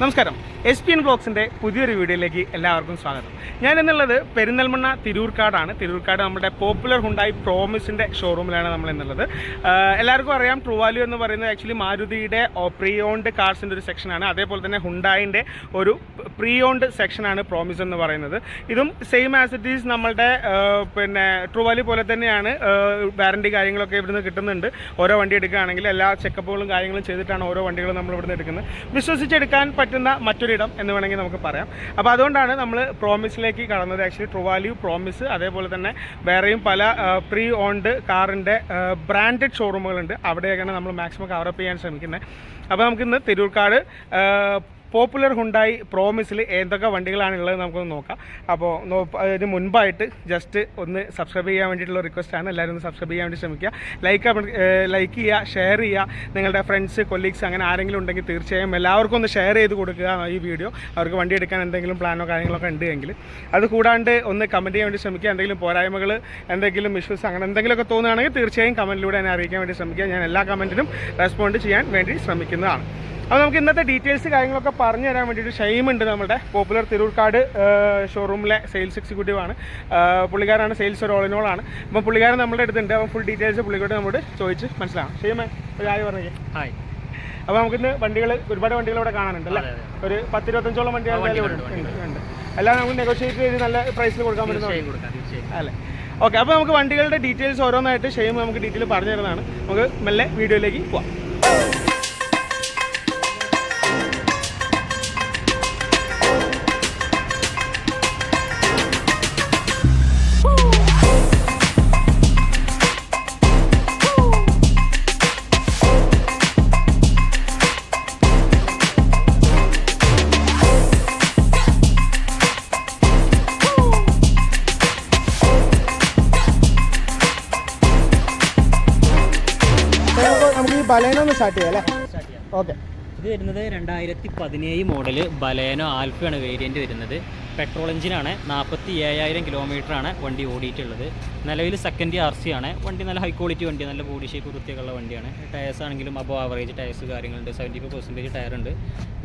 നമസ്കാരം. S P N ബ്ലോഗ്സിന്റെ പുതിയൊരു വീഡിയോയിലേക്ക് എല്ലാവർക്കും സ്വാഗതം. ഞാൻ എന്നുള്ളത് പെരിന്തൽമണ്ണ തിരൂർക്കാടാണ്. തിരൂർക്കാട് നമ്മുടെ പോപ്പുലർ ഹുണ്ടായി പ്രോമിസിന്റെ ഷോറൂമിലാണ് നമ്മൾ എന്നുള്ളത് എല്ലാവർക്കും അറിയാം ട്രൂവാലു എന്ന് പറയുന്നത് ആക്ച്വലി മാരുതിയുടെ പ്രീ ഓൺഡ് കാർസിന്റെ ഒരു സെക്ഷനാണ് അതേപോലെ തന്നെ ഹുണ്ടായിന്റെ ഒരു പ്രീ ഓൺഡ് സെക്ഷനാണ് പ്രോമിസ് എന്ന് പറയുന്നത്. ഇതും സെയിം ആസ് ഇറ്റ് ഈസ് നമ്മളുടെ പിന്നെ ട്രൂവാലി പോലെ തന്നെയാണ് വാറണ്ടി കാര്യങ്ങളൊക്കെ ഇവിടുന്ന് കിട്ടുന്നുണ്ട്. ഓരോ വണ്ടി എടുക്കുകയാണെങ്കിൽ എല്ലാ ചെക്കപ്പുകളും കാര്യങ്ങളും ചെയ്തിട്ടാണ് ഓരോ വണ്ടികളും നമ്മൾ ഇവിടുന്ന് എടുക്കുന്നത്. വിശ്വസിച്ചെടുക്കാൻ പറ്റുന്ന മറ്റൊരിടം എന്ന് വേണമെങ്കിൽ നമുക്ക് പറയാം. അപ്പോൾ അതുകൊണ്ടാണ് നമ്മൾ പ്രോമിസിലേക്ക് കടന്നത്. ആക്ച്വലി ട്രുവാലിയു പ്രോമിസ് അതേപോലെ തന്നെ വേറെയും പല പ്രീ ഓൺഡ് കാറിന്റെ ബ്രാൻഡഡ് ഷോറൂമുകളുണ്ട് അവിടെയൊക്കെയാണ് നമ്മൾ മാക്സിമം കവറപ്പ് ചെയ്യാൻ ശ്രമിക്കുന്നത്. അപ്പോൾ നമുക്കിന്ന് തിരൂർക്കാട് പോപ്പുലർ ഹുണ്ടായി പ്രോമിസിൽ ഏതൊക്കെ വണ്ടികളാണ് ഉള്ളത് നമുക്കൊന്ന് നോക്കാം. അപ്പോൾ അതിന് മുൻപായിട്ട് ജസ്റ്റ് ഒന്ന് സബ്സ്ക്രൈബ് ചെയ്യാൻ വേണ്ടിയിട്ടുള്ള റിക്വസ്റ്റാണ് എല്ലാവരും ഒന്ന് സബ്സ്ക്രൈബ് ചെയ്യാൻ വേണ്ടി ശ്രമിക്കുക. ലൈക്ക് ലൈക്ക് ചെയ്യുക ഷെയർ ചെയ്യുക. നിങ്ങളുടെ ഫ്രണ്ട്സ് കൊലീഗ്സ് അങ്ങനെ ആരെങ്കിലും ഉണ്ടെങ്കിൽ തീർച്ചയായും എല്ലാവർക്കും ഒന്ന് ഷെയർ ചെയ്ത് കൊടുക്കുക ഈ വീഡിയോ അവർക്ക് വണ്ടി എടുക്കാൻ എന്തെങ്കിലും പ്ലാനോ കാര്യങ്ങളൊക്കെ ഉണ്ടെങ്കിൽ അത് കൂടാണ്ട് ഒന്ന് കമന്റ് ചെയ്യാൻ വേണ്ടി ശ്രമിക്കുക. എന്തെങ്കിലും പോരായ്മകൾ എന്തെങ്കിലും ഇഷ്യൂസ് അങ്ങനെ എന്തെങ്കിലുമൊക്കെ തോന്നുകയാണെങ്കിൽ തീർച്ചയായും കമന്റിലൂടെ എന്നെ അറിയിക്കാൻ വേണ്ടി ശ്രമിക്കുക. ഞാൻ എല്ലാ കമന്റിനും റെസ്പോണ്ട് ചെയ്യാൻ വേണ്ടി ശ്രമിക്കുന്നതാണ്. അപ്പോൾ നമുക്ക് ഇന്നത്തെ ഡീറ്റെയിൽസ് കാര്യങ്ങളൊക്കെ പറഞ്ഞു തരാൻ വേണ്ടിയിട്ട് ഷെയിം ഉണ്ട് നമ്മുടെ പോപ്പുലർ തിരൂർക്കാട് ഷോറൂമിലെ സെയിൽസ് എക്സിക്യൂട്ടീവ് ആണ്. പുള്ളിക്കാരാണ് സെയിൽസ് ഒരു ഓളിനോളാണ് അപ്പോൾ പുള്ളിക്കാരൻ നമ്മുടെ അടുത്തുണ്ട്. അപ്പോൾ ഫുൾ ഡീറ്റെയിൽസ് പുള്ളിക്കോട്ട് നമ്മോട് ചോദിച്ച് മനസ്സിലാവും ഷെയ്മേ ഒരു ആയി പറഞ്ഞേ ഹായ്. അപ്പോൾ നമുക്കിന്ന് വണ്ടികൾ ഒരുപാട് വണ്ടികൾ ഇവിടെ കാണാനുണ്ട് അല്ലേ? ഒരു പത്തിരുപത്തഞ്ചോളം വണ്ടികൾ ഉണ്ട് എല്ലാം നമുക്ക് നെഗോഷിയേറ്റ് ചെയ്ത് നല്ല പ്രൈസിൽ കൊടുക്കാൻ പറ്റുന്ന അല്ലേ? ഓക്കെ അപ്പോൾ നമുക്ക് വണ്ടികളുടെ ഡീറ്റെയിൽസ് ഓരോന്നായിട്ട് ഷെയ്മ് നമുക്ക് ഡീറ്റെയിൽ പറഞ്ഞു തരുന്നതാണ്. നമുക്ക് മെല്ലെ വീഡിയോയിലേക്ക് പോവാം. നമുക്ക് നമുക്ക് ബലേനോ ഒന്ന് സ്റ്റാർട്ട് ചെയ്യാം അല്ലേ? ഓക്കെ. ഇത് വരുന്നത് രണ്ടായിരത്തി പതിനേഴ് മോഡൽ ബലേനോ ആൽഫയാണ് വേരിയന്റ് വരുന്നത്. പെട്രോൾ എഞ്ചിനാണ് നാൽപ്പത്തി ഏഴായിരം കിലോമീറ്ററാണ് വണ്ടി ഓടിയിട്ടുള്ളത്. നിലവിൽ സെക്കൻഡ് ആർ സി ആണ്. വണ്ടി നല്ല ഹൈ ക്വാളിറ്റി വണ്ടി നല്ല ബോഡി ഷേപ്പ് വൃത്തിയൊക്കെയുള്ള വണ്ടിയാണ്. ടയർസ് ആണെങ്കിലും അബോ ആവറേജ് ടയർസ് കാര്യങ്ങളുണ്ട്. സെവന്റി ഫൈവ് പെർസെന്റേജ് ടയർ ഉണ്ട്.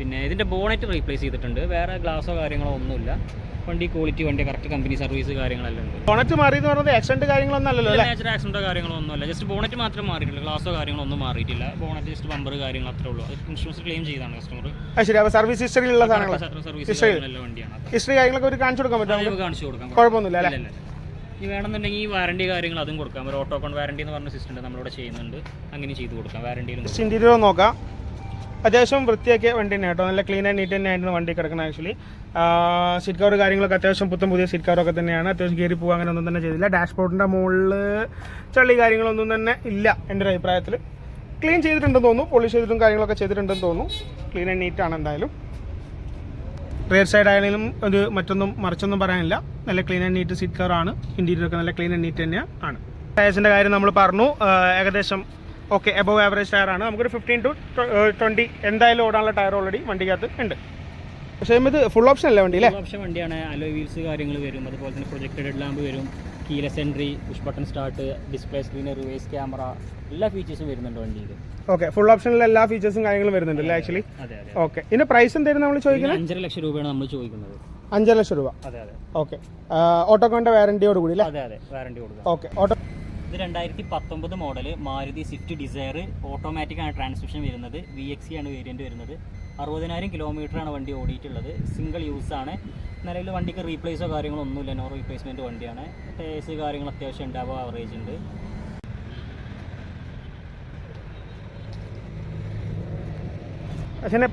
പിന്നെ ഇതിന്റെ ബോണറ്റ് റീപ്ലേസ് ചെയ്തിട്ടുണ്ട്. വേറെ ഗ്ലാസോ കാര്യങ്ങളോ ഒന്നുമില്ല. വണ്ടി ക്വാളിറ്റി വണ്ടി കറക്റ്റ് കമ്പനി സർവീസ് കാര്യങ്ങളെല്ലാം ഉണ്ട്. ബോണറ്റ് മാറി എന്ന് പറയുന്നത് ആക്സിഡന്റ് കാര്യങ്ങളൊന്നും അല്ലല്ലോ അല്ലേ? മേജർ ആക്സിഡന്റോ കാര്യങ്ങളോ ഒന്നുമില്ല ജസ്റ്റ് ബോണറ്റ് മാത്രം മാറിയിട്ടില്ല ഗ്ലാസോ കാര്യങ്ങളോ ഒന്നും മാറിയിട്ടില്ല. ബോണറ്റ് ജസ്റ്റ് ബമ്പർ കാര്യങ്ങൾ അത്രേ ഉള്ളൂ. അത് ഇൻഷുറൻസ് ക്ലെയിം ചെയ്താണ് കസ്റ്റമർ ശരി. അപ്പോൾ സർവീസ് ഹിസ്റ്ററിയിലുള്ള സാധനങ്ങൾ സർവീസ് നല്ല വണ്ടിയാണ്. ഹിസ്റ്ററി കാര്യങ്ങളൊക്കെ ഒരു കാണിച്ചു കൊടുക്കാൻ പറ്റും നമുക്ക് കാണിച്ചു കൊടുക്കാം കുഴപ്പമൊന്നുമില്ല അല്ലേ. ഇനി വേണമെന്നുണ്ടെങ്കിൽ ഈ വാറണ്ടി കാര്യങ്ങൾ അതും കൊടുക്കാം. ഒരു ഓട്ടോ കോൺ വാറണ്ടി എന്ന് പറഞ്ഞ സിസ്റ്റം ഉണ്ട്. നമ്മളിവിടെ ചെയ്യുന്നുണ്ട്. അങ്ങനെ ചെയ്ത് കൊടുക്കാം. വാറണ്ടിയിലും ഇന്റീരിയർ നോക്കാം. അത്യാവശ്യം വൃത്തിയാക്കിയ വണ്ടി തന്നെ കേട്ടോ. നല്ല ക്ലീൻ ആൻഡ് നീറ്റ് തന്നെ ആയിരുന്നു വണ്ടി കിടക്കുന്നത് ആക്ച്വലി സീറ്റ് കവർ കാര്യങ്ങളൊക്കെ അത്യാവശ്യം പുത്തം പുതിയ സീറ്റ് കവറൊക്കെ തന്നെയാണ്. അത്യാവശ്യം കയറി പോകുക അങ്ങനെ ഒന്നും തന്നെ ചെയ്തില്ല. ഡാഷ്ബോർഡിന്റെ മുകളിൽ ചള്ളി കാര്യങ്ങളൊന്നും തന്നെ ഇല്ല എന്റെ ഒരു അഭിപ്രായത്തിൽ. ക്ലീൻ ചെയ്തിട്ടുണ്ടെന്ന് തോന്നുന്നു. പോളിഷ് ചെയ്തിട്ടും കാര്യങ്ങളൊക്കെ ചെയ്തിട്ടുണ്ടെന്ന് തോന്നുന്നു. ക്ലീൻ ആൻഡ് നീറ്റ് ആണ് എന്തായാലും. റിയർ സൈഡ് ആയാലും ഒരു മറ്റൊന്നും മറിച്ചൊന്നും പറയാനില്ല. നല്ല ക്ലീൻ ആൻഡ് നീറ്റ് സീറ്റ് കവറാണ് ഇന്റീരിയറൊക്കെ നല്ല ക്ലീൻ ആൻഡ് നീറ്റ് തന്നെയാണ് ആണ്. ടയർസിന്റെ കാര്യം നമ്മൾ പറഞ്ഞു. ഏകദേശം ഓക്കെ എബവ് ആവറേജ് ടയറാണ് നമുക്കൊരു ഫിഫ്റ്റീൻ ടു ട്വന്റി എന്തായാലും ഓടാനുള്ള ടയർ ഓൾറെഡി വണ്ടിക്കകത്ത് ഉണ്ട്. പക്ഷേ ഇത് ഫുൾ ഓപ്ഷൻ അല്ലേ വണ്ടി അല്ലേ? ഓപ്ഷൻ വണ്ടിയാണ്. അലോയ് വീൽസ് കാര്യങ്ങൾ വരും. അതുപോലെ തന്നെ പ്രൊജക്റ്റഡ് ലാമ്പ് വരും. Keyless entry push button start display screen reverse camera എല്ലാ ഫീച്ചേഴ്സും വരുന്നുണ്ട് വണ്ടിയിൽ ഓക്കെ ഫുൾ ഓപ്ഷനിൽ എല്ലാ ഫീച്ചേഴ്സും കാര്യങ്ങളും വരുന്നുണ്ട് അല്ലേ ആക്ച്വലി അതെ അതെ ഓക്കെ ഇതിന് പ്രൈസ് എന്തായിരുന്നു നമ്മൾ ചോദിക്കുന്നത്? അഞ്ചര ലക്ഷം രൂപയാണ് നമ്മൾ ചോദിക്കുന്നത്. അഞ്ചര ലക്ഷം രൂപ. അതെ അതെ. ഓക്കെ ഓട്ടോക്കോന്റെ വാറണ്ടിയോട് കൂടി അല്ലേ? അതെ അതെ. വാറണ്ടി കൊടുക്കും. ഓക്കെ ഓട്ടോ ഇത് രണ്ടായിരത്തി പത്തൊമ്പത് model Maruti Swift Dzire automatic ആണ് ട്രാൻസ്മിഷൻ വരുന്നത്. വി എക്സി ആണ് വേരിയന്റ് വരുന്നത്. അറുപതിനായിരം കിലോമീറ്റർ ആണ് വണ്ടി ഓടിയിട്ടുള്ളത്. സിംഗിൾ യൂസ് ആണ്. നിലവിൽ വണ്ടിക്ക് റീപ്ലേസോ കാര്യങ്ങളോ ഒന്നുമില്ല. നോ റീപ്ലേസ്മെന്റ് വണ്ടിയാണ്. ടയേഴ്സ് കാര്യങ്ങൾ അത്യാവശ്യം ഉണ്ടാവുക ആവറേജ് ഉണ്ട്.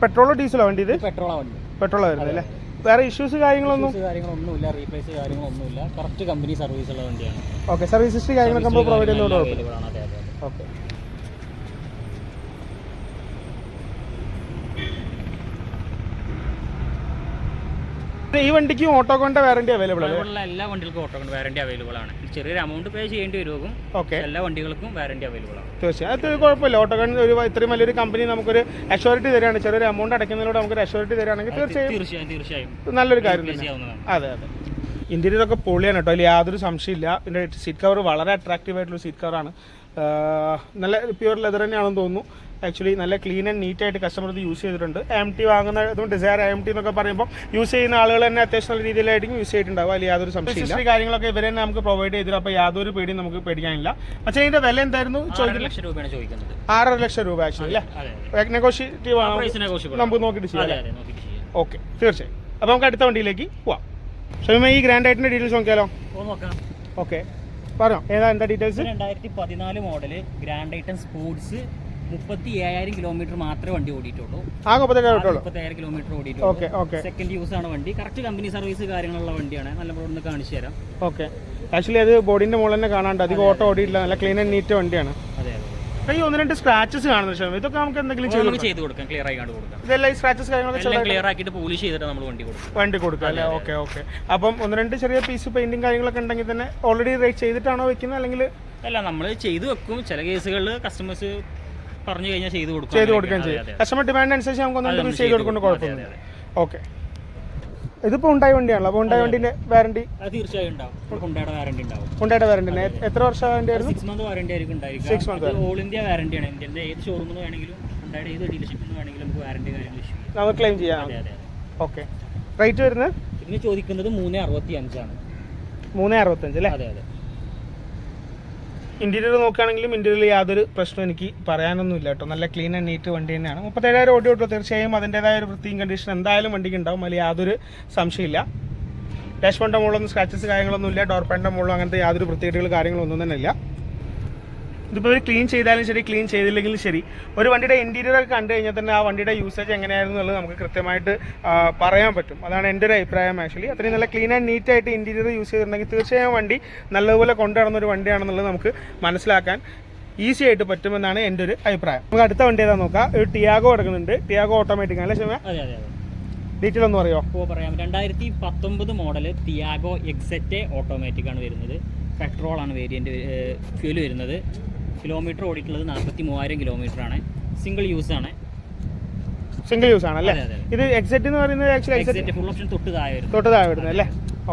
പെട്രോളോ ഡീസലോ വണ്ടി ഇത്? പെട്രോളാണ് വണ്ടി. പെട്രോളോ വരുന്നത് അല്ലേ? വേറെ ഇഷ്യൂസ് കാര്യങ്ങളൊന്നും? കാര്യങ്ങളൊന്നുമില്ല റീപ്ലേസ് കാര്യങ്ങളൊന്നുമില്ല. കറക്റ്റ് കമ്പനി സർവീസ് ഉള്ള വണ്ടിയാണ്. ഓക്കെ സർവീസ് ഹിസ്റ്ററി കാര്യങ്ങളൊക്കെ നമ്മൾ പ്രൊവൈഡ് ചെയ്യുന്നതുകൊണ്ട് ഓക്കെ ഈ വണ്ടിക്ക് ഓട്ടോ ഓട്ടോകോണിന്റെ വാറണ്ടി അവൈലബിൾ അല്ലേ? എല്ലാ വണ്ടികൾക്കും ഓട്ടോ വാറണ്ടി അവൈലബിൾ ആണ്. ചെറിയൊരു എമൗണ്ട് പേ ചെയ്യേണ്ടി വരും. ഓക്കെ എല്ലാ വണ്ടികൾക്കും വാറണ്ടി അവൈലബിൾ ആണ്. തീർച്ചയായും. അത് ഓട്ടോ കൊണ്ട് ഒരു ഇത്രയും വലിയൊരു കമ്പനി നമുക്കൊരു അഷ്യൂരിറ്റി തരികയാണ്. ചെറിയൊരു എമൗണ്ട് അടയ്ക്കുന്നതിലൂടെ നമുക്കൊരു അഷ്യൂരിറ്റി തരികയാണെങ്കിൽ തീർച്ചയായും തീർച്ചയായും തീർച്ചയായും. നല്ലൊരു കാര്യം അതെ അതെ. ഇന്റീരിയർ ഒക്കെ പൊളിയാണ് കേട്ടോ. അതിൽ യാതൊരു സംശയമില്ല പിന്നെ സീറ്റ് കവർ വളരെ അട്രാക്റ്റീവ് ആയിട്ടുള്ള സീറ്റ് കവറാണ് നല്ല പ്യുവർ ലെതർ തന്നെയാണെന്ന് തോന്നുന്നു. ആക്ച്വലി നല്ല ക്ലീൻ ആൻഡ് നീറ്റ് ആയിട്ട് കസ്റ്റമർ ഇത് യൂസ് ചെയ്തിട്ടുണ്ട്. എം ടി വാങ്ങുന്ന ഇതും ഡിസയർ എം ടി എന്നൊക്കെ പറയുമ്പോൾ യൂസ് ചെയ്യുന്ന ആളുകൾ തന്നെ അത്യാവശ്യം നല്ല രീതിയിലായിരിക്കും യൂസ് ചെയ്തിട്ടുണ്ടാവും അതിൽ യാതൊരു സംശയമില്ല കാര്യങ്ങളൊക്കെ ഇവരെ തന്നെ നമുക്ക് പ്രൊവൈഡ് ചെയ്തിട്ട് അപ്പോൾ യാതൊരു പേടിയും നമുക്ക് പേടിക്കാനില്ല. പക്ഷേ ഇതിന്റെ വില എന്തായിരുന്നു? ആറര ചോദിക്കുന്നത് ലക്ഷം രൂപയാണ് ചോദിക്കുന്നത്. ആറര ലക്ഷം രൂപ ആക്ച്വലി അല്ലേ നെഗോഷിയേറ്റീവ് ആണ്? നമുക്ക് നോക്കിയിട്ട് ചെയ്യാം അതെ അതെ നോക്കിയിട്ട് ചെയ്യാം. ഓക്കെ തീർച്ചയായും. അപ്പോൾ നമുക്ക് അടുത്ത വണ്ടിയിലേക്ക് പോവാം. ഷമീമ ഈ ഗ്രാൻഡ് ആയിട്ടിന്റെ ഡീറ്റെയിൽസ് നോക്കിയാലോ? ഓക്കെ പറഞ്ഞോ. ഏതാ എന്താ ഡീറ്റെയിൽസ് രണ്ടായിരത്തി പതിനാല് മോഡൽ ഗ്രാൻഡ് ഐറ്റം സ്പോർട്സ് മുപ്പത്തി ഏഴായിരം കിലോമീറ്റർ മാത്രമേ വണ്ടി ഓടിയിട്ടുള്ളൂ. ആ മുപ്പത്തേഴ് കിട്ടുള്ളൂ മുപ്പത്തേഴ് കിലോമീറ്റർ ഓടിയിട്ടുള്ളൂ. സെക്കൻഡ് യൂസ് ആണ് വണ്ടി. കറക്റ്റ് കമ്പനി സർവീസ് കാര്യങ്ങളുള്ള വണ്ടിയാണ്. നല്ല ഒന്ന് കാണിച്ചു തരാം. ഓക്കെ. ആക്ച്വലി അത് ബോഡിന്റെ മുകളിൽ തന്നെ കാണാണ്ട് അധികം ഓട്ടോ ഓടിയിട്ടില്ല. നല്ല ക്ലീൻ ആൻഡ് നീറ്റ് വണ്ടിയാണ്. അതെ ഈ ഒന്ന് രണ്ട് സ്ക്രാച്ചസ് കാണുന്ന ഇതൊക്കെ നമുക്ക് എന്തെങ്കിലും ചെയ്ത് കൊടുക്കാം. ക്ലിയർ ആയി കൊടുക്കാം. ഇതെല്ലാം ഈ സ്ക്രാച്ചസ് കാര്യങ്ങളൊക്കെ ക്ലിയർ ആക്കിയിട്ട് പോളിഷ് ചെയ്തിട്ട് നമ്മൾ വണ്ടി കൊടുക്കും വണ്ടി കൊടുക്കാം അല്ലേ? Okay okay. അപ്പം ഒന്ന് രണ്ട് ചെറിയ പീസ് പെയിന്റിങ് കാര്യങ്ങളൊക്കെ ഉണ്ടെങ്കിൽ തന്നെ ഓൾറെഡി ചെയ്തിട്ടാണോ വെക്കുന്നത്? അല്ലെങ്കിൽ അല്ല നമ്മൾ ചെയ്തു വെക്കും. ചില കേസുകളിൽ കസ്റ്റമേഴ്സ് പറഞ്ഞു കഴിഞ്ഞാൽ ചെയ്തു കൊടുക്കും ചെയ്തു കൊടുക്കുകയും ചെയ്യും. കസ്റ്റമർ ഡിമാൻഡ് അനുസരിച്ച് നമുക്ക് ഒന്നും ചെയ്ത് ചെയ്ത് കുഴപ്പമില്ല കുഴപ്പമൊന്നുമില്ല. ഓക്കെ ഇതിപ്പോ ഉണ്ടായ വണ്ടിയാണല്ലോ. അപ്പോൾ ഉണ്ടായ വണ്ടിന്റെ വാറണ്ടി അത് തീർച്ചയായും ഉണ്ടാവും. വാറണ്ടി വാറണ്ടി എത്ര വർഷം വാറണ്ടി ആയിരുന്നു? സിക്സ് മന്ത് വാറണ്ടി ആയിരിക്കും ഓൾ ഇന്ത്യ വാറണ്ടിയാണ് ഇന്ത്യന്റെ ഏത് ഷോറൂമിൽ നിന്ന് വേണമെങ്കിലും ഹുണ്ടയുടെ ഏത് ഡീലർഷിപ്പിൽ വേണമെങ്കിലും നമുക്ക് വാറണ്ടി കാര്യങ്ങൾ നമുക്ക് ക്ലെയിം ചെയ്യാം. ഓക്കെ റേറ്റ് വരുന്നത്? ഇതിന് ചോദിക്കുന്നത് മൂന്ന് അറുപത്തി അഞ്ചാണ് മൂന്ന് അറുപത്തഞ്ച് അല്ലേ? അതെ അതെ. ഇന്റീരിയർ നോക്കുകയാണെങ്കിലും ഇന്റീരിയറിൽ യാതൊരു പ്രശ്നം എനിക്ക് പറയാനൊന്നും ഇല്ല കേട്ടോ. നല്ല ക്ലീൻ ആൻഡ് നീറ്റ് വണ്ടി തന്നെയാണ്. മുപ്പത്തേഴായിരം ഓടി ഓട്ടോ തീർച്ചയായും. അതിന്റെതായ ഒരു വൃത്തിയും കണ്ടീഷൻ എന്തായാലും വണ്ടിക്ക് ഉണ്ടാവും. അതിൽ യാതൊരു സംശയമില്ല ഡാഷ് ബോണ്ടിന്റെ മുകളിലൊന്നും സ്ക്രാച്ചസ് കാര്യങ്ങളൊന്നും ഇല്ല ഡോർ പാന്റെ മുകളിലും അങ്ങനത്തെ യാതൊരു വൃത്തികേടുകൾ കാര്യങ്ങളൊന്നും തന്നെ ഇല്ല ഇതിപ്പോൾ ഒരു ക്ലീൻ ചെയ്താലും ശരി ക്ലീൻ ചെയ്തില്ലെങ്കിലും ശരി. ഒരു വണ്ടിയുടെ ഇന്റീരിയർ ഒക്കെ കണ്ടു കഴിഞ്ഞാൽ തന്നെ ആ വണ്ടിയുടെ യൂസേജ് എങ്ങനെയായിരുന്നു എന്നുള്ളത് നമുക്ക് കൃത്യമായിട്ട് പറയാൻ പറ്റും. അതാണ് എന്റെ ഒരു അഭിപ്രായം ആക്ച്വലി അത്രയും നല്ല ക്ലീൻ ആൻഡ് നീറ്റ് ആയിട്ട് ഇന്റീരിയർ യൂസ് ചെയ്തിട്ടുണ്ടെങ്കിൽ തീർച്ചയായും വണ്ടി നല്ലതുപോലെ കൊണ്ടുനടന്ന ഒരു വണ്ടിയാണെന്നുള്ളത് നമുക്ക് മനസ്സിലാക്കാൻ ഈസി ആയിട്ട് പറ്റുമെന്നാണ് എന്റെ ഒരു അഭിപ്രായം. നമുക്ക് അടുത്ത വണ്ടി ഏതാ നോക്കാം. ഒരു ടിയാഗോ എടുക്കുന്നുണ്ട്. ടിയാഗോ ഓട്ടോമാറ്റിക് അല്ലേ ശിവ? ഡീറ്റെയിൽ ഒന്ന് പറയുമോ ഇപ്പോൾ പറയാം. രണ്ടായിരത്തി പത്തൊമ്പത് മോഡൽ ടിയാഗോ എക്സെറ്റ് ഓട്ടോമാറ്റിക് ആണ് വരുന്നത്. പെട്രോൾ ആണ് വേരിയന്റ് ഫ്യൂൽ വരുന്നത്. കിലോമീറ്റർ ഓടിയിട്ടുള്ളത് നാൽപ്പത്തി മൂവായിരം കിലോമീറ്റർ ആണ്. സിംഗിൾ യൂസ് ആണ് സിംഗിൾ യൂസ് ആണ് അതെ. ഇത് എക്സെറ്റ് എന്ന് പറയുന്നത് ആക്ച്വലി എക്സെറ്റ് ഫുൾ ഓപ്ഷൻ തൊട്ട് താഴെ വരുന്നത്. തൊട്ട് താഴെ വരുന്നത് അല്ലേ?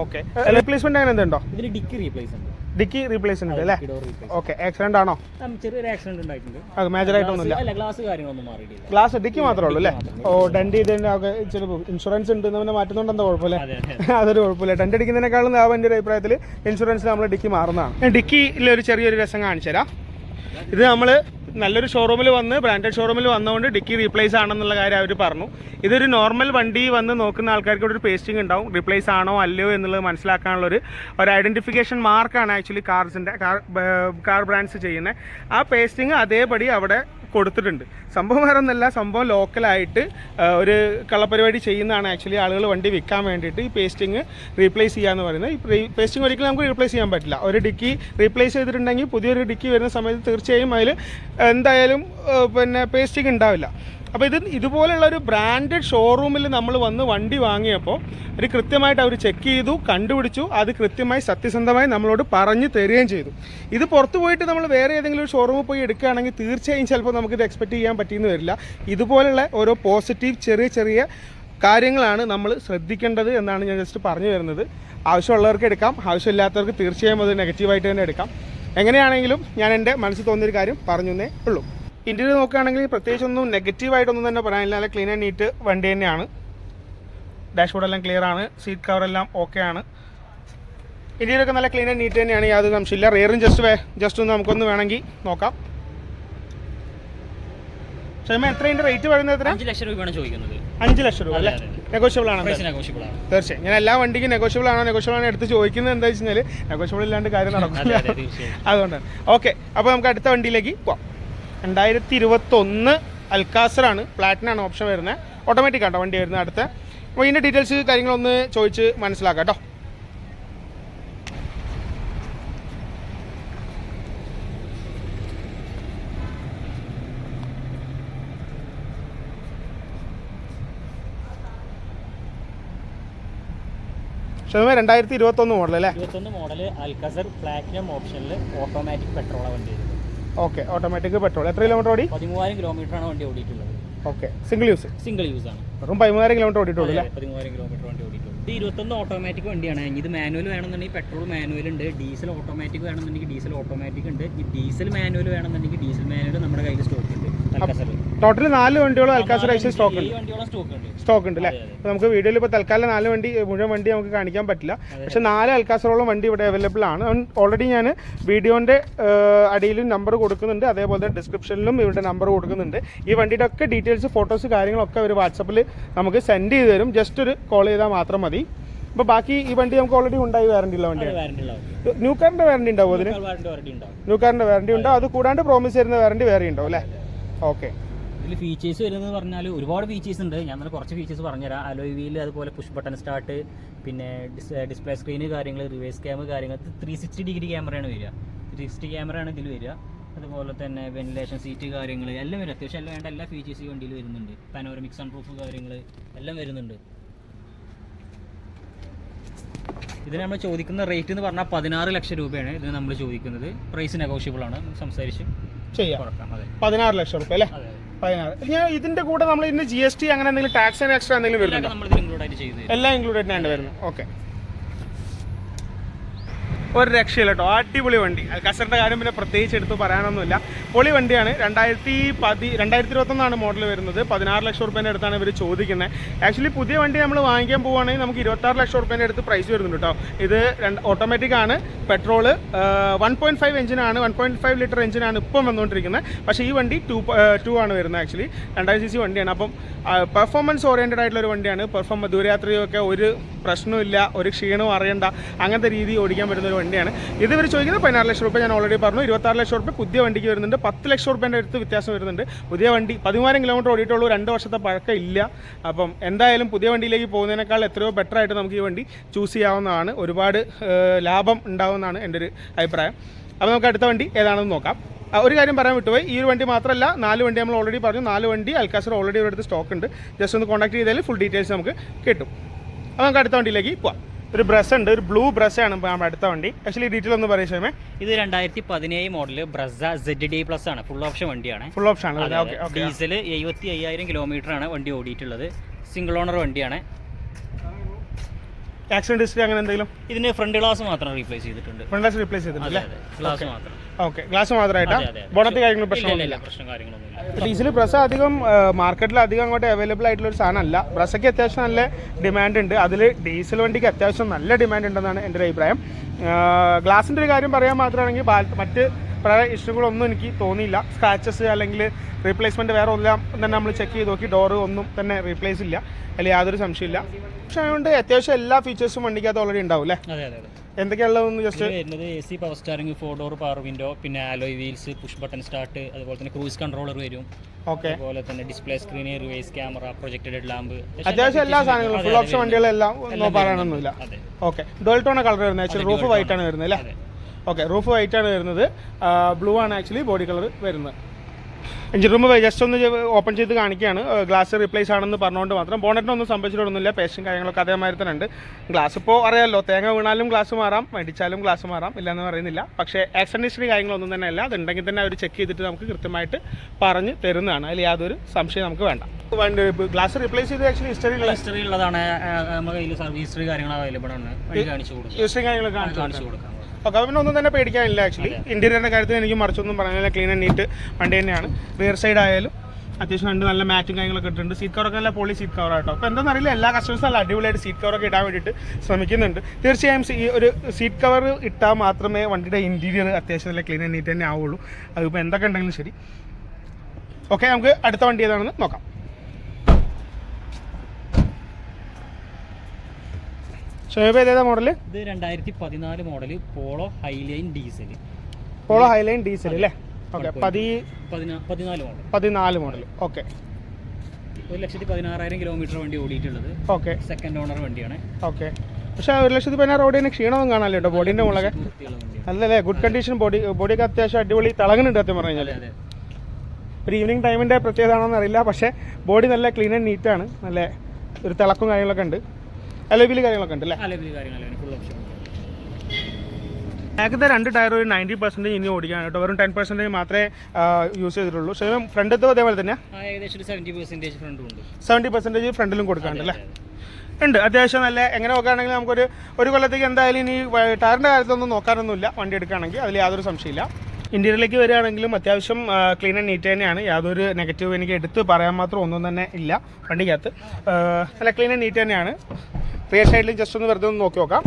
ഓക്കെ റീപ്ലേസ്മെന്റ് അങ്ങനെ എന്തുണ്ടോ? ഇതിൽ ഡിക്കി റീപ്ലേസ് ഉണ്ട്. ഡിക്കി റീപ്ലേസ് ഉണ്ട് അല്ലേ? ഓക്കേ ആക്സിഡന്റ് ആണോ? ചെറിയൊരു ആക്സിഡന്റ് ഉണ്ടായിട്ടുണ്ട്. അത് മേജർ ആയിട്ടൊന്നുമില്ല അല്ല ഗ്ലാസ് കാര്യങ്ങളൊന്നും മാറിയിട്ടില്ല. ഗ്ലാസ് ഡിക്കി മാത്രമേ ഉള്ളൂ അല്ലേ? ഓ ഡണ്ട് ചെയ്തതിന്റെ ഒക്കെ ചിലപ്പോൾ ഇൻഷുറൻസ് ഉണ്ട് പിന്നെ മാറ്റുന്നുണ്ട് എന്താ കുഴപ്പമില്ല? അതെ അതെ അതൊരു കുഴപ്പമില്ല. ഡണ്ട് അടിക്കുന്നതിനേക്കാളും ആ എന്റെ ഒരു അഭിപ്രായത്തിൽ ഇൻഷുറൻസ് നമ്മൾ ഡിക്കി മാറുന്നതാണ്. ഡിക്കിയിൽ ഒരു ചെറിയൊരു രസം കാണിച്ചു തരാം ഇത് നമ്മൾ നല്ലൊരു ഷോറൂമിൽ വന്ന് ബ്രാൻഡഡ് ഷോറൂമിൽ വന്നുകൊണ്ട് ഡിക്കി റീപ്ലേസ് ആണെന്നുള്ള കാര്യം അവർ പറഞ്ഞു. ഇതൊരു നോർമൽ വണ്ടി വന്ന് നോക്കുന്ന ആൾക്കാർക്ക് ഇവിടെ ഒരു പേസ്റ്റിംഗ് ഉണ്ടാവും. റീപ്ലേസ് ആണോ അല്ലയോ എന്നുള്ളത് മനസ്സിലാക്കാനുള്ള ഒരു ഒരു ഐഡന്റിഫിക്കേഷൻ മാർക്കാണ് ആക്ച്വലി കാർസിന്റെ കാർ കാർ ബ്രാൻഡ്സ് ചെയ്യുന്നത് ആ പേസ്റ്റിംഗ് അതേപടി അവിടെ കൊടുത്തിട്ടുണ്ട്. സംഭവം വേറെ ഒന്നല്ല സംഭവം ലോക്കലായിട്ട് ഒരു കള്ളപ്പരിപാടി ചെയ്യുന്നതാണ് ആക്ച്വലി ആളുകൾ വണ്ടി വിൽക്കാൻ വേണ്ടിയിട്ട് ഈ പേസ്റ്റിങ് റീപ്ലേസ് ചെയ്യാന്ന് പറയുന്നത്. ഈ പേസ്റ്റിംഗ് ഒരിക്കലും നമുക്ക് റീപ്ലേസ് ചെയ്യാൻ പറ്റില്ല. ഒരു ഡിക്കി റീപ്ലേസ് ചെയ്തിട്ടുണ്ടെങ്കിൽ പുതിയൊരു ഡിക്കി വരുന്ന സമയത്ത് തീർച്ചയായും അതിൽ എന്തായാലും പിന്നെ പേസ്റ്റിംഗ് ഉണ്ടാവില്ല. അപ്പോൾ ഇത് ഇതുപോലെയുള്ള ഒരു ബ്രാൻഡഡ് ഷോറൂമിൽ നമ്മൾ വന്ന് വണ്ടി വാങ്ങിയപ്പോൾ ഒരു കൃത്യമായിട്ട് അവർ ചെക്ക് ചെയ്തു കണ്ടുപിടിച്ചു അത് കൃത്യമായി സത്യസന്ധമായി നമ്മളോട് പറഞ്ഞു തരികയും ചെയ്തു. ഇത് പുറത്ത് പോയിട്ട് നമ്മൾ വേറെ ഏതെങ്കിലും ഒരു ഷോറൂമിൽ പോയി എടുക്കുകയാണെങ്കിൽ തീർച്ചയായും ചിലപ്പോൾ നമുക്കിത് എക്സ്പെക്ട് ചെയ്യാൻ പറ്റിയെന്ന് വരില്ല. ഇതുപോലുള്ള ഓരോ പോസിറ്റീവ് ചെറിയ ചെറിയ കാര്യങ്ങളാണ് നമ്മൾ ശ്രദ്ധിക്കേണ്ടത് എന്നാണ് ഞാൻ ജസ്റ്റ് പറഞ്ഞു വരുന്നത് ആവശ്യമുള്ളവർക്ക് എടുക്കാം ആവശ്യമില്ലാത്തവർക്ക് തീർച്ചയായും അത് നെഗറ്റീവായിട്ട് തന്നെ എടുക്കാം. എങ്ങനെയാണെങ്കിലും ഞാൻ എന്റെ മനസ്സിൽ തോന്നിയൊരു കാര്യം പറഞ്ഞു തന്നേ ഉള്ളൂ. ഇന്റീരിയർ നോക്കുകയാണെങ്കിൽ പ്രത്യേകിച്ച് ഒന്നും നെഗറ്റീവായിട്ടൊന്നും തന്നെ പറയാനില്ല. നല്ല ക്ലീൻ ആൻഡ് നീറ്റ് വണ്ടി തന്നെയാണ്. ഡാഷ്ബോർഡ് എല്ലാം ക്ലിയർ ആണ്. സീറ്റ് കവർ എല്ലാം ഓക്കെ ആണ്. ഇന്ത്യയിലൊക്കെ ഒക്കെ നല്ല ക്ലീൻ ആൻഡ് നീറ്റ് തന്നെയാണ്. യാതൊരു സംശയമില്ല റിയറും ജസ്റ്റ് വേ ജസ്റ്റ് ഒന്ന് നമുക്കൊന്ന് വേണമെങ്കിൽ നോക്കാം. ക്ഷമ എത്രയുണ്ട് റേറ്റ് പറയുന്നത് എത്ര? അഞ്ച് ലക്ഷം രൂപയാണ് ചോദിക്കുന്നത്. അഞ്ച് ലക്ഷം രൂപ അല്ലേ. നെഗോഷ്യബിൾ ആണ് നെഗോഷ്യബിൾ ആണ്. തീർച്ചയായും. ഞാൻ എല്ലാ വണ്ടിക്കും നെഗോഷ്യബിൾ ആണോ? നെഗോഷ്യബിൾ ആണോ എടുത്ത് ചോദിക്കുന്നത് എന്താ വെച്ചാൽ കഴിഞ്ഞാൽ നെഗോഷ്യബിൾ ഇല്ലാണ്ട് കാര്യം നടക്കില്ല അതുകൊണ്ടാണ്. ഓക്കെ അപ്പോൾ നമുക്ക് അടുത്ത വണ്ടിയിലേക്ക് പോവാം. രണ്ടായിരത്തി ഇരുപത്തൊന്ന് അൽക്കാസറാണ് പ്ലാറ്റിനാണ് ഓപ്ഷൻ വരുന്നത് ഓട്ടോമാറ്റിക് ആട്ടോ വണ്ടി വരുന്നത് അടുത്ത. അപ്പോൾ ഇതിന്റെ ഡീറ്റെയിൽസ് കാര്യങ്ങളൊന്ന് ചോദിച്ച് മനസ്സിലാക്കാം കേട്ടോ രണ്ടായിരത്തി ഇരുപത്തൊന്ന് മോഡൽ അല്ലേ? ഇരുപത്തൊന്ന് മോഡൽ അൽക്കസർ പ്ലാറ്റിനം ഓപ്ഷനിൽ ഓട്ടോമാറ്റിക് പെട്രോളാണ് വണ്ടി ഓക്കെ ഓട്ടോമാറ്റിക് പെട്രോൾ എത്ര കിലോമീറ്റർ ഓടി? പതിമൂവായിരം കിലോമീറ്റർ ആണ് വണ്ടി ഓടിയിട്ടുള്ളത്. Okay single use single use ആണ്. വെറും പതിമൂവായിരം കിലോമീറ്റർ ഓടിയിട്ടുള്ളൂ അല്ലേ? പതിമൂവായിരം കിലോമീറ്റർ വണ്ടി ഓടിയിട്ടുള്ളൂ. ഇത് ഇരുപത്തൊന്ന് ഓട്ടോമാറ്റിക് വണ്ടിയാണ്. ഇത് മാനുവൽ വേണമെന്നുണ്ടെങ്കിൽ പെട്രോൾ മാനുവൽ ഉണ്ട്. ഡീസൽ ഓട്ടോമാറ്റിക് വേണമെന്നുണ്ടെങ്കിൽ ഡീസൽ ഓട്ടോമാറ്റിക് ഉണ്ട്. ഈ ഡീസൽ മാനുവൽ വേണമെന്നുണ്ടെങ്കിൽ ഡീസൽ മാനുവൽ നമ്മുടെ കയ്യിൽ സ്റ്റോക്ക് ഉണ്ട്. ടോട്ടൽ നാല് വണ്ടികളും അൽക്കാസർ റൈസ് സ്റ്റോക്ക് ഉണ്ട്. സ്റ്റോക്ക് ഉണ്ട്. അല്ലേ നമുക്ക് വീഡിയോയിൽ ഇപ്പോൾ തൽക്കാലം നാല് വണ്ടി മുഴുവൻ വണ്ടി നമുക്ക് കാണിക്കാൻ പറ്റില്ല. പക്ഷേ നാല് അൽക്കാസറോളം വണ്ടി ഇവിടെ അവൈലബിൾ ആണ്. ഓൾറെഡി ഞാൻ വീഡിയോന്റെ അടിയിലും നമ്പർ കൊടുക്കുന്നുണ്ട്. അതേപോലെ തന്നെ ഡിസ്ക്രിപ്ഷനിലും ഇവിടെ നമ്പർ കൊടുക്കുന്നുണ്ട്. ഈ വണ്ടിയുടെ ഒക്കെ ഡീറ്റെയിൽസ് ഫോട്ടോസ് കാര്യങ്ങളൊക്കെ അവർ വാട്സപ്പിൽ നമുക്ക് സെൻഡ് ചെയ്ത് തരും. ജസ്റ്റ് ഒരു കോൾ ചെയ്താൽ മാത്രം മതി. അപ്പോൾ ബാക്കി ഈ വണ്ടി നമുക്ക് ഓൾറെഡി ഉണ്ടായി വാറണ്ടി ഉള്ള വണ്ടി. ന്യൂ കാറിന്റെ വാറണ്ടി ഉണ്ടാവും അതിന്? ന്യൂ കാറിന്റെ വാറണ്ടി ഉണ്ടാവും. അത്. കൂടാണ്ട് പ്രോമിസ് ചെയ്യുന്ന വാറണ്ടി വേറെ ഉണ്ടാവും അല്ലേ ഓക്കെ ഇതിൽ ഫീച്ചേഴ്സ് വരുന്നത് പറഞ്ഞാൽ ഒരുപാട് ഫീച്ചേഴ്സ് ഉണ്ട്. ഞാൻ നല്ല കുറച്ച് ഫീച്ചേഴ്സ് പറഞ്ഞുതരാം. അലോയ് വീൽ അതുപോലെ പുഷ് ബട്ടൺ സ്റ്റാർട്ട് പിന്നെ ഡിസ്പ്ലേ സ്ക്രീൻ കാര്യങ്ങൾ റിവേഴ്സ് ക്യാമറ കാര്യങ്ങൾ ത്രീ സിക്സ്റ്റി ഡിഗ്രി ക്യാമറയാണ് വരിക. ത്രീ സിക്സ്റ്റി ക്യാമറയാണ് ഇതിൽ വരിക. അതുപോലെ തന്നെ വെന്റിലേഷൻ സീറ്റ് കാര്യങ്ങൾ എല്ലാം വരും. അത്യാവശ്യം എല്ലാം വേണ്ട എല്ലാ ഫീച്ചേഴ്സ് ഈ വണ്ടിയിൽ വരുന്നുണ്ട്. പാനോറമിക് സൺ പ്രൂഫ് കാര്യങ്ങൾ എല്ലാം വരുന്നുണ്ട്. ഇതിന് നമ്മൾ ചോദിക്കുന്ന റേറ്റ് എന്ന് പറഞ്ഞാൽ പതിനാറ് ലക്ഷം രൂപയാണ് ഇതിന് നമ്മൾ ചോദിക്കുന്നത്. പ്രൈസ് നെഗോഷ്യബിൾ ആണ്. സംസാരിച്ച് ചെയ്യാം. പതിനാറ് ലക്ഷം രൂപ അല്ലേ? പതിനാറ്. ഞാൻ ഇതിന്റെ കൂടെ നമ്മൾ ഇന്ന് ജി എസ് ടി അങ്ങനെ എന്തെങ്കിലും ടാക്സ് ആൻഡ് എക്സ്ട്രാ എന്തെങ്കിലും വരുന്നുണ്ടോ? ആയിട്ട് എല്ലാം ഇൻക്ലൂഡഡ് ആണ് വരുന്നത്. ഓക്കെ ഒരു രക്ഷയില്ല കേട്ടോ അടിപൊളി വണ്ടി. കസറിന്റെ കാര്യം പിന്നെ പ്രത്യേകിച്ച് എടുത്ത് പറയാനൊന്നുമില്ല. പൊളി വണ്ടിയാണ്. രണ്ടായിരത്തി പതി രണ്ടായിരത്തി ഇരുപത്തൊന്നാണ് മോഡൽ വരുന്നത്. പതിനാറ് ലക്ഷം റുപ്യേന്റെ അടുത്താണ് ഇവർ ചോദിക്കുന്നത് ആക്ച്വലി പുതിയ വണ്ടി നമ്മൾ വാങ്ങിക്കാൻ പോവുകയാണെങ്കിൽ നമുക്ക് ഇരുപത്താറ് ലക്ഷം റുപ്യേന്റെ അടുത്ത് പ്രൈസ് വരുന്നുണ്ട് കേട്ടോ ഇത് രണ്ട് ഓട്ടോമാറ്റിക് ആണ്. പെട്രോൾ വൺ പോയിന്റ് ഫൈവ് എഞ്ചിനാണ് വൺ പോയിന്റ് ഫൈവ് ലിറ്റർ എഞ്ചിനാണ് ഇപ്പം വന്നുകൊണ്ടിരിക്കുന്നത്. പക്ഷേ ഈ വണ്ടി ടു ടു ആണ് വരുന്നത് ആക്ച്വലി രണ്ടായിരം സി സി വണ്ടിയാണ്. അപ്പം പെർഫോമൻസ് ഓറിയന്റഡ് ആയിട്ടുള്ള ഒരു വണ്ടിയാണ്. പെർഫോം ദൂരയാത്രയൊക്കെ ഒരു പ്രശ്നമില്ല ഒരു ക്ഷീണവും അറിയണ്ട. അങ്ങനത്തെ രീതി ഓടിക്കാൻ പറ്റുന്ന ഒരു വണ്ടിയാണ്. ഇത് ഇവർ ചോദിക്കുന്നത് പതിനാറ് ലക്ഷം രൂപ ഞാൻ ഓൾറെഡി പറഞ്ഞു. ഇരുപത്താറ് ലക്ഷം രൂപ പുതിയ വണ്ടിക്ക് വരുന്നുണ്ട്. പത്ത് ലക്ഷം റുപ്യേന്റെ അടുത്ത് വ്യത്യാസം വരുന്നുണ്ട്. പുതിയ വണ്ടി പതിമൂവായിരം കിലോമീറ്റർ ഓടിയിട്ടുള്ളൂ. രണ്ട് വർഷത്തെ പഴക്കം ഇല്ല. അപ്പം എന്തായാലും പുതിയ വണ്ടിയിലേക്ക് പോകുന്നതിനേക്കാൾ എത്രയോ ബെറ്റർ ആയിട്ട് നമുക്ക് ഈ വണ്ടി ചൂസ് ചെയ്യാവുന്നതാണ്. ഒരുപാട് ലാഭം ഉണ്ടാവുമെന്നാണ് എന്റെ ഒരു അഭിപ്രായം. അപ്പോൾ നമുക്ക് അടുത്ത വണ്ടി ഏതാണെന്ന് നോക്കാം. ഒരു കാര്യം പറയാൻ വിട്ടുപോയി. ഈ ഒരു വണ്ടി മാത്രമല്ല നാല് വണ്ടി നമ്മൾ ഓൾറെഡി പറഞ്ഞു. നാല് വണ്ടി അൽക്കാസർ ഓൾറെഡി ഒരു അടുത്ത് സ്റ്റോക്ക് ഉണ്ട്. ജസ്റ്റ് ഒന്ന് കോൺടാക്ട് ചെയ്താൽ ഫുൾ ഡീറ്റെയിൽസ് നമുക്ക് കിട്ടും. അപ്പോൾ നമുക്ക് അടുത്ത വണ്ടിയിലേക്ക് പോവാം. ഒരു ബ്രസ് ഉണ്ട് ഒരു ബ്ലൂ ബ്രസ് ആണ് നമ്മുടെ അടുത്ത വണ്ടി. ആക്ച്വലി ഡീറ്റെയിൽ ഒന്ന് പറയാം ഇത് രണ്ടായിരത്തി പതിനേഴ് model Brezza Z D plus ആണ്. ഫുൾ ഓപ്ഷൻ വണ്ടിയാണ്. ഫുൾ ഓപ്ഷൻ ആണ്. ഡീസൽ എഴുപത്തി അയ്യായിരം കിലോമീറ്റർ ആണ് വണ്ടി ഓടിയിട്ടുള്ളത്. സിംഗിൾ ഓണർ വണ്ടിയാണ്. ആക്സിഡന്റ് ഹിസ്റ്ററി അങ്ങനെ എന്തെങ്കിലും? ഇതിന് ഫ്രണ്ട് ഗ്ലാസ് മാത്രം റീപ്ലേസ് ചെയ്തിട്ടുണ്ട്. ഫ്രണ്ട് ഗ്ലാസ് റീപ്ലേസ് ചെയ്തിട്ടുണ്ട് ഗ്ലാസ് മാത്രം. ഓക്കെ ഗ്ലാസ് മാത്രമായിട്ടാ. ബോണറ്റ് കാര്യങ്ങൾ പ്രശ്നമൊന്നുമില്ല പ്രശ്നം കാര്യങ്ങളൊന്നുമില്ല. ഡീസൽ ബ്രസ് അധികം മാർക്കറ്റിൽ അധികം അങ്ങോട്ട് അവൈലബിൾ ആയിട്ടുള്ള ഒരു സാധനമല്ല ബ്രസ്സൊക്കെ അത്യാവശ്യം നല്ല ഡിമാൻഡ് ഉണ്ട്. അതിൽ ഡീസൽ വണ്ടിക്ക് അത്യാവശ്യം നല്ല ഡിമാൻഡ് ഉണ്ടെന്നാണ് എന്റെ ഒരു അഭിപ്രായം. ഗ്ലാസിന്റെ ഒരു കാര്യം പറയാൻ മാത്രമാണെങ്കിൽ മറ്റ് പല ഇഷ്യൂകളൊന്നും എനിക്ക് തോന്നിയില്ല. സ്ക്രാച്ചസ് അല്ലെങ്കിൽ റീപ്ലേസ്മെന്റ് വേറെ എല്ലാം തന്നെ നമ്മൾ ചെക്ക് ചെയ്ത് നോക്കി. ഡോറ് ഒന്നും തന്നെ റീപ്ലേസ് ഇല്ല. അല്ലെങ്കിൽ യാതൊരു സംശയമില്ല പക്ഷേ അതുകൊണ്ട് അത്യാവശ്യം എല്ലാ ഫീച്ചേഴ്സും വണ്ടിക്കകത്ത് ഓൾറെഡി ഉണ്ടാവും അല്ലേ? എന്തൊക്കെയുള്ളതെന്ന് ജസ്റ്റ് വരുന്നത് A C power steering four door power window പിന്നെ alloy wheels push button start അതുപോലെ തന്നെ ക്രൂസ് കൺട്രോളർ വരും. ഓക്കെ അതുപോലെ തന്നെ display screen reverse camera projected lamp അത്യാവശ്യം എല്ലാ സാധനങ്ങളും ഫുൾ ഓപ്ഷൻ വണ്ടികളെല്ലാം ഒന്നും പറയാനൊന്നുമില്ല ഓക്കെ ഡോൾട്ടോണ കളർ വരുന്നത്. റൂഫ് വൈറ്റ് ആണ് വരുന്നത് അല്ലേ? ഓക്കെ റൂഫ് വൈറ്റ് ആണ് വരുന്നത്. ബ്ലൂ ആണ് ആക്ച്വലി ബോഡി കളർ വരുന്നത്. എഞ്ചിൻ റൂം ജസ്റ്റ് ഒന്ന് ഓപ്പൺ ചെയ്ത് കാണിക്കുകയാണ്. ഗ്ലാസ് റീപ്ലേസ് ആണെന്ന് പറഞ്ഞുകൊണ്ട് മാത്രം. ബോണറ്റിനൊന്നും സംഭവിച്ചിട്ടൊന്നുമില്ല. പേശും കാര്യങ്ങളൊക്കെ അതേമാതിരി തന്നെ ഉണ്ട്. ഗ്ലാസ് ഇപ്പോൾ അറിയാമല്ലോ തേങ്ങ വീണാലും ഗ്ലാസ് മാറാം മേടിച്ചാലും ഗ്ലാസ് മാറാം ഇല്ലെന്ന് പറയുന്നില്ല. പക്ഷേ ആക്സിഡന്റ് ഹിസ്റ്ററി കാര്യങ്ങളൊന്നും തന്നെ അല്ല. അതുണ്ടെങ്കിൽ തന്നെ അവർ ചെക്ക് ചെയ്തിട്ട് നമുക്ക് കൃത്യമായിട്ട് പറഞ്ഞ് തരുന്നതാണ്. അതിൽ യാതൊരു സംശയം നമുക്ക് വേണ്ട. വണ്ടി ഗ്ലാസ് റീപ്ലേസ് ചെയ്ത് ആക്ച്വലി ഹിസ്റ്ററി ഹിസ്റ്ററി ഉള്ളതാണ് നമ്മുടെ കയ്യിൽ സർവീസ് ഹിസ്റ്ററി കാര്യങ്ങൾ അവൈലബിൾ ആണ്. വഴി കാണിച്ചു കൊടുക്കാം ഹിസ്റ്ററി കാര്യങ്ങളൊക്കെ കാണിച്ചു കൊടുക്കാം. ഒന്നും തന്നെ പേടിക്കാനില്ല ആക്ച്വലി ഇന്റീരിയറിന്റെ കാര്യത്തിൽ എനിക്ക് മറിച്ചൊന്നും പറയാനില്ല. ക്ലീൻ ആൻഡ് നീറ്റ് വണ്ടി തന്നെയാണ്. റിയർ സൈഡ് ആയാലും അത്യാവശ്യം രണ്ട് നല്ല മാറ്റും കാര്യങ്ങളൊക്കെ ഇട്ടിട്ടുണ്ട്. സീറ്റ് കവറൊക്കെ നല്ല പൊളി സീറ്റ് കവർ ആട്ടോ. അപ്പോൾ എന്താണെന്ന് അറിയില്ല എല്ലാ കസ്റ്റമേഴ്സും നല്ല അടിപൊളിയായിട്ട് സീറ്റ് കവറൊക്കെ ഇടാൻ വേണ്ടിയിട്ട് ശ്രമിക്കുന്നുണ്ട്. തീർച്ചയായും ഈ ഒരു സീറ്റ് കവർ ഇട്ടാൽ മാത്രമേ വണ്ടിയുടെ ഇന്റീരിയർ അത്യാവശ്യം നല്ല ക്ലീൻ ആൻഡ് നീറ്റ് തന്നെ ആവുള്ളൂ. അതിപ്പോൾ എന്തൊക്കെ ഉണ്ടെങ്കിലും ശരി. ഓക്കെ നമുക്ക് അടുത്ത വണ്ടി ഏതാണെന്ന് നോക്കാം. ഷോയബ് ഏതാ മോഡൽ ഇത് രണ്ടായിരത്തി പതിനാല് model Polo highline diesel Polo highline diesel അല്ലേ? ഓക്കെ പതി പതിനാ പതിനാല് മോഡൽ പതിനാല് മോഡൽ ഓക്കെ ഒരു ലക്ഷത്തി പതിനാറായിരം കിലോമീറ്റർ വണ്ടി ഓടിയിട്ടുള്ളത്. ഓക്കെ സെക്കൻഡ് ഓണർ വണ്ടിയാണ്. ഓക്കെ പക്ഷേ ഒരു ലക്ഷത്തി പതിനാറ് റോഡിന് ക്ഷീണമൊന്നും കാണാല്ലോ കേട്ടോ ബോഡീന്റെ മുളകെ നല്ലല്ലേ? ഗുഡ് കണ്ടീഷൻ ബോഡി ബോഡിയൊക്കെ അത്യാവശ്യം അടിപൊളി തിളങ്ങുന്നുണ്ട് സത്യം പറഞ്ഞു കഴിഞ്ഞാൽ ഒരു ഈവനിങ് ടൈമിന്റെ പ്രത്യേകത ആണോന്ന് അറിയില്ല. പക്ഷേ ബോഡി നല്ല ക്ലീൻ ആൻഡ് നീറ്റാണ് നല്ല ഒരു തിളക്കും കാര്യങ്ങളൊക്കെ ഉണ്ട്. അലബിൽ കാര്യങ്ങളൊക്കെ ഉണ്ട് അല്ലേ? അലബിൽ കാര്യങ്ങളാണ് ഫുൾ ഓപ്ഷൻ ബാക്കത്തെ രണ്ട് ടയർ ഒരു നയന്റി പെർസെന്റേജ് ഇനി ഓടിക്കാൻ കേട്ടോ. വെറും ടെൻ പെർസെന്റേജ് മാത്രമേ യൂസ് ചെയ്തിട്ടുള്ളൂ. പക്ഷേ ഫ്രണ്ടത്തെ അതേപോലെ തന്നെ ഏകദേശം സെവന്റി പെർസെന്റേജ് ഫ്രണ്ടും ഉണ്ട്. സെവന്റി പെർസെന്റേജ് ഫ്രണ്ടിലും കൊടുക്കാറുണ്ട് അല്ലേ? ഉണ്ട്. അത്യാവശ്യം നല്ല എങ്ങനെ നോക്കുകയാണെങ്കിൽ നമുക്കൊരു ഒരു കൊല്ലത്തേക്ക് എന്തായാലും ഇനി ടയറിന്റെ കാര്യത്തിലൊന്നും നോക്കാനൊന്നുമില്ല. വണ്ടി എടുക്കുകയാണെങ്കിൽ അതിൽ യാതൊരു സംശയമില്ല. ഇന്ത്യയിലേക്ക് വരികയാണെങ്കിലും അത്യാവശ്യം ക്ലീൻ ആൻഡ് നീറ്റ് തന്നെയാണ്. യാതൊരു നെഗറ്റീവ് എനിക്ക് എടുത്ത് പറയാൻ മാത്രം ഒന്നും തന്നെ ഇല്ല വണ്ടിക്കകത്ത്. നല്ല ക്ലീൻ ആൻഡ് നീറ്റ് തന്നെയാണ്. റിയർ സൈഡിൽ ജസ്റ്റ് ഒന്ന് വെറുതെ ഒന്ന് നോക്കി നോക്കാം.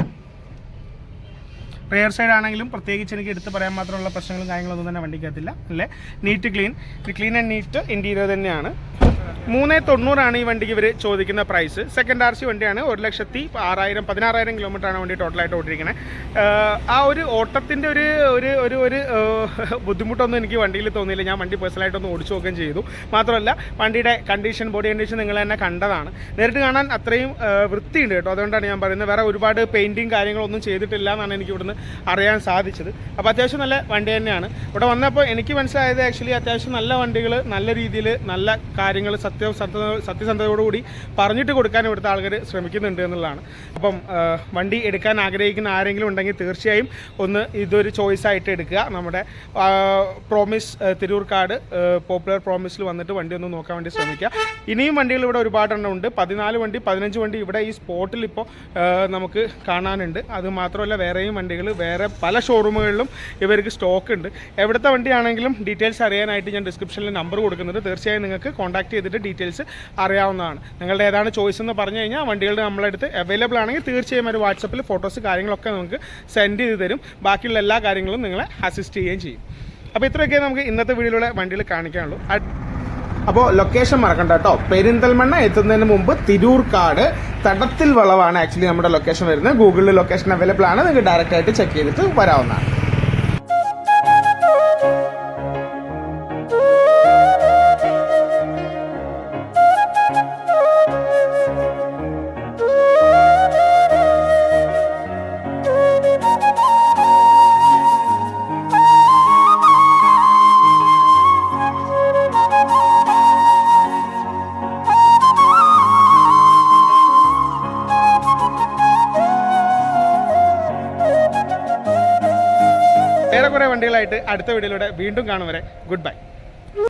റിയർ സൈഡ് ആണെങ്കിലും പ്രത്യേകിച്ച് എനിക്ക് എടുത്ത് പറയാൻ മാത്രമുള്ള പ്രശ്നങ്ങളും കാര്യങ്ങളൊന്നും തന്നെ വണ്ടിക്കകത്തില്ല. അല്ലേ? Neat clean clean and neat interior തന്നെയാണ്. മൂന്ന് തൊണ്ണൂറാണ് ഈ വണ്ടിക്ക് ഇവർ ചോദിക്കുന്ന പ്രൈസ് സെക്കൻഡ് ആർ സി വണ്ടിയാണ്. ഒരു ലക്ഷത്തി ആറായിരം പതിനാറായിരം കിലോമീറ്റർ ആണ് വണ്ടി ടോട്ടലായിട്ട് ഓടിയിരിക്കുന്നത് ആ ഒരു ഓട്ടത്തിന്റെ ഒരു ഒരു ഒരു ഒരു ബുദ്ധിമുട്ടൊന്നും എനിക്ക് വണ്ടിയിൽ തോന്നിയില്ല. ഞാൻ വണ്ടി പേഴ്സണലായിട്ടൊന്ന് ഓടിച്ചു നോക്കുകയും ചെയ്തു. മാത്രമല്ല വണ്ടിയുടെ കണ്ടീഷൻ ബോഡി കണ്ടീഷൻ നിങ്ങൾ തന്നെ കണ്ടതാണ്. നേരിട്ട് കാണാൻ അത്രയും വൃത്തിയുണ്ട് കേട്ടോ. അതുകൊണ്ടാണ് ഞാൻ പറയുന്നത്. വേറെ ഒരുപാട് പെയിന്റിങ് കാര്യങ്ങളൊന്നും ചെയ്തിട്ടില്ല എന്നാണ് എനിക്ക് ഇവിടുന്ന് അറിയാൻ സാധിച്ചത്. അപ്പോൾ അത്യാവശ്യം നല്ല വണ്ടി തന്നെയാണ്. ഇവിടെ വന്നപ്പോൾ എനിക്ക് മനസ്സിലായത് ആക്ച്വലി അത്യാവശ്യം നല്ല വണ്ടികൾ നല്ല രീതിയിൽ നല്ല കാര്യങ്ങൾ സത്യ സത്യ സത്യസന്ധതയോടുകൂടി പറഞ്ഞിട്ട് കൊടുക്കാൻ ഇവിടുത്തെ ആൾക്കാർ ശ്രമിക്കുന്നുണ്ട് എന്നുള്ളതാണ്. അപ്പം വണ്ടി എടുക്കാൻ ആഗ്രഹിക്കുന്ന ആരെങ്കിലും ഉണ്ടെങ്കിൽ തീർച്ചയായും ഒന്ന് ഇതൊരു ചോയ്സ് ആയിട്ട് എടുക്കുക. നമ്മുടെ പ്രോമിസ് തിരൂർ കാർഡ് പോപ്പുലർ പ്രോമിസിൽ വന്നിട്ട് വണ്ടി ഒന്ന് നോക്കാൻ വേണ്ടി ശ്രമിക്കുക. ഇനിയും വണ്ടികൾ ഇവിടെ ഒരുപാടെണ്ണം ഉണ്ട്. പതിനാല് വണ്ടി പതിനഞ്ച് വണ്ടി ഇവിടെ ഈ സ്പോട്ടിൽ ഇപ്പോൾ നമുക്ക് കാണാനുണ്ട്. അത് മാത്രമല്ല വേറെയും വണ്ടികൾ വേറെ പല ഷോറൂമുകളിലും ഇവർക്ക് സ്റ്റോക്ക് ഉണ്ട്. എവിടുത്തെ വണ്ടിയാണെങ്കിലും ഡീറ്റെയിൽസ് അറിയാനായിട്ട് ഞാൻ ഡിസ്ക്രിപ്ഷനിൽ നമ്പർ കൊടുക്കുന്നുണ്ട്. തീർച്ചയായും നിങ്ങൾക്ക് കോൺടാക്ട് ചെയ്തിട്ട് ഡീറ്റെയിൽസ് അറിയാവുന്നതാണ്. നിങ്ങളുടെ ഏതാണ് ചോയ്സ് എന്ന് പറഞ്ഞു കഴിഞ്ഞാൽ വണ്ടികളുടെ നമ്മളടുത്ത് അവൈലബിൾ ആണെങ്കിൽ തീർച്ചയായും ഒരു വാട്സപ്പിൽ ഫോട്ടോസ് കാര്യങ്ങളൊക്കെ നമുക്ക് സെൻഡ് ചെയ്ത് തരും. ബാക്കിയുള്ള എല്ലാ കാര്യങ്ങളും നിങ്ങളെ അസിസ്റ്റ് ചെയ്യുകയും ചെയ്യും. അപ്പോൾ ഇത്രയൊക്കെ നമുക്ക് ഇന്നത്തെ വീഡിയോയിലൂടെ വണ്ടികൾ കാണിക്കാനുള്ളൂ. അപ്പോൾ ലൊക്കേഷൻ മറക്കണ്ട കേട്ടോ. പെരിന്തൽമണ്ണ എത്തുന്നതിന് മുമ്പ് തിരൂർക്കാട് തടത്തിൽ വളവാണ് ആക്ച്വലി നമ്മുടെ ലൊക്കേഷൻ വരുന്നത്. ഗൂഗിളിൽ ലൊക്കേഷൻ അവൈലബിൾ ആണ്. നിങ്ങൾക്ക് ഡയറക്റ്റ് ആയിട്ട് ചെക്ക് ചെയ്തിട്ട് വരാവുന്നതാണ്. വണ്ടികളായിട്ട് അടുത്ത വീഡിയോയിലൂടെ വീണ്ടും കാണും വരെ. Good bye